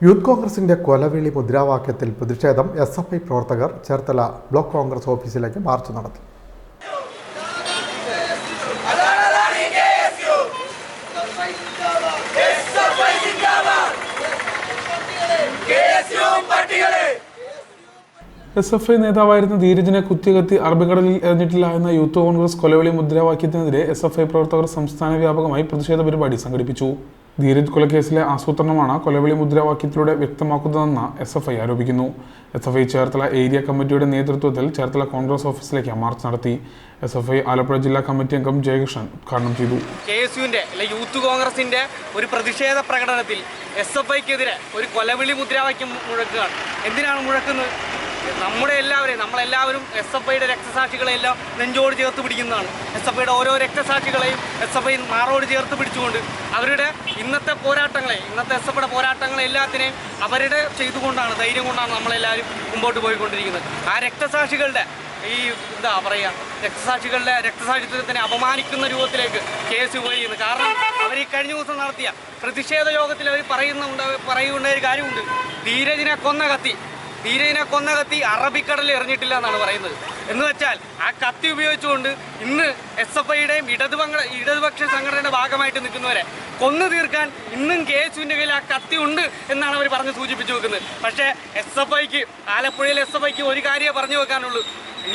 Youth കോൺഗ്രസിന്റെ കൊലവിളി മുദ്രാവാക്യത്തിൽ പ്രതിഷേധം എസ് എഫ് ഐ പ്രവർത്തകർ ചേർത്തല ബ്ലോക്ക് കോൺഗ്രസ് ഓഫീസിലേക്ക് മാർച്ച് നടത്തി. എസ് എഫ് ഐ നേതാവായിരുന്ന ധീരജിനെ കുത്തികത്തി അറബിക്കടലിൽ എറിഞ്ഞിട്ടില്ല എന്ന യൂത്ത് കോൺഗ്രസ് കൊലവിളി മുദ്രാവാക്യത്തിനെതിരെ എസ് എഫ് ഐ പ്രവർത്തകർ സംസ്ഥാന വ്യാപകമായി പ്രതിഷേധ പരിപാടി സംഘടിപ്പിച്ചു. ധീരജ് കൊലക്കേസിലെ ആസൂത്രണമാണ് കൊലവിളി മുദ്രാവാക്യത്തിലൂടെ വ്യക്തമാക്കുന്നതെന്ന് എസ് എഫ് ഐ ആരോപിക്കുന്നു. S F I Cherthala area കമ്മിറ്റിയുടെ നേതൃത്വത്തിൽ ചേർത്തല കോൺഗ്രസ് ഓഫീസിലേക്ക് മാർച്ച് നടത്തി. എസ് എഫ് ഐ ആലപ്പുഴ ജില്ലാ കമ്മിറ്റി അംഗം ജയകൃഷ്ണൻ ഉദ്ഘാടനം ചെയ്തു. കെ എസ് യുവിന്റെ യൂത്ത് കോൺഗ്രസിന്റെ ഒരു പ്രതിഷേധ പ്രകടനത്തിൽ എസ് എഫ് ഐക്കെതിരെ ഒരു കൊലവിളി മുദ്രാവാക്യം മുഴക്കുകയാണ്. എന്തിനാണ് മുഴക്കുന്നത്? നമ്മുടെ എല്ലാവരെയും നമ്മളെല്ലാവരും എസ് എഫ് ഐയുടെ രക്തസാക്ഷികളെല്ലാം നെഞ്ചോട് ചേർത്ത് പിടിക്കുന്നതാണ്. എസ് എഫ് ഐയുടെ ഓരോ രക്തസാക്ഷികളെയും എസ് എഫ് ഐ മാറോട് ചേർത്ത് പിടിച്ചുകൊണ്ട് അവരുടെ ഇന്നത്തെ പോരാട്ടങ്ങളെ ഇന്നത്തെ എസ് എഫ് പോരാട്ടങ്ങളെ എല്ലാത്തിനെയും അവരുടെ ചെയ്തുകൊണ്ടാണ് ധൈര്യം കൊണ്ടാണ് നമ്മളെല്ലാവരും മുമ്പോട്ട് പോയിക്കൊണ്ടിരിക്കുന്നത്. ആ രക്തസാക്ഷികളുടെ ഈ എന്താ പറയുക രക്തസാക്ഷികളുടെ രക്തസാക്ഷിത്വത്തിനെ അപമാനിക്കുന്ന രൂപത്തിലേക്ക് കേസ് പോയിരിക്കുന്നു. കാരണം അവർ ഈ കഴിഞ്ഞ ദിവസം നടത്തിയ പ്രതിഷേധ യോഗത്തിൽ അവർ പറയുന്നുണ്ട് പറയുന്ന ഒരു കാര്യമുണ്ട്. ധീരജിനെ കൊന്ന കത്തി ധീരജിനെ കൊന്ന കത്തി അറബിക്കടലിൽ എറിഞ്ഞിട്ടില്ല എന്നാണ് പറയുന്നത്. എന്ന് വെച്ചാൽ ആ കത്തി ഉപയോഗിച്ചുകൊണ്ട് ഇന്ന് എസ് എഫ് ഐയുടെയും ഇടതുപക്ഷ ഇടതുപക്ഷ സംഘടനയുടെ ഭാഗമായിട്ട് നിൽക്കുന്നവരെ കൊന്നു തീർക്കാൻ ഇന്നും കെ എസ് യുവിന്റെ കയ്യിൽ ആ കത്തി ഉണ്ട് എന്നാണ് അവർ പറഞ്ഞ് സൂചിപ്പിച്ചു വെക്കുന്നത്. പക്ഷേ എസ് എഫ് ഐക്ക് ആലപ്പുഴയിൽ എസ് എഫ് ഐക്ക് ഒരു കാര്യമേ പറഞ്ഞു വെക്കാനുള്ളൂ.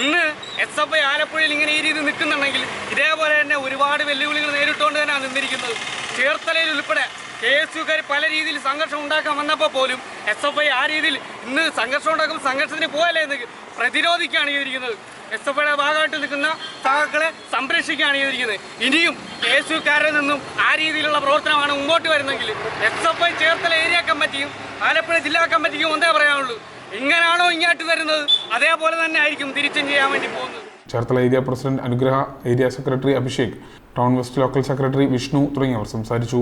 ഇന്ന് എസ് എഫ് ഐ ആലപ്പുഴയിൽ ഇങ്ങനെ ഈ രീതിയിൽ നിൽക്കുന്നുണ്ടെങ്കിൽ ഇതേപോലെ തന്നെ ഒരുപാട് വെല്ലുവിളികൾ നേരിട്ടുകൊണ്ട് തന്നെയാണ് നിന്നിരിക്കുന്നത്. ചേർത്തലയിൽ ഉൾപ്പെടെ കെ എസ് യുക്കാർ പല രീതിയിൽ സംഘർഷം ഉണ്ടാക്കാൻ വന്നപ്പോൾ പോലും എസ് എഫ് ഐ ആ രീതിയിൽ ഇന്ന് സംഘർഷം ഉണ്ടാക്കുമ്പോൾ സംഘർഷത്തിന് പോയല്ലേ എന്ന് പ്രതിരോധിക്കുകയാണ് ചെയ്തിരിക്കുന്നത്. എസ് എഫ് ഐയുടെ ഭാഗമായിട്ട് നിൽക്കുന്ന സഹാക്കളെ സംരക്ഷിക്കുകയാണ് ചെയ്തിരിക്കുന്നത്. ഇനിയും കെ എസ് യുക്കാരിൽ നിന്നും ആ രീതിയിലുള്ള പ്രവർത്തനമാണ് മുമ്പോട്ട് വരുന്നെങ്കിൽ S F I Cherthala area കമ്മിറ്റിയും ആലപ്പുഴ ജില്ലാ കമ്മിറ്റിക്കും ഒന്നേ പറയാനുള്ളൂ. എങ്ങനെയാണോ ഇങ്ങോട്ട് വരുന്നത്? അതേപോലെ തന്നെ ആയിരിക്കും തിരിച്ചും ചെയ്യാൻ വേണ്ടി പോകുന്നത്. Cherthala area president Anugraha area secretary Abhishek town west local secretary Vishnu തുടങ്ങിയവർ സംസാരിച്ചു.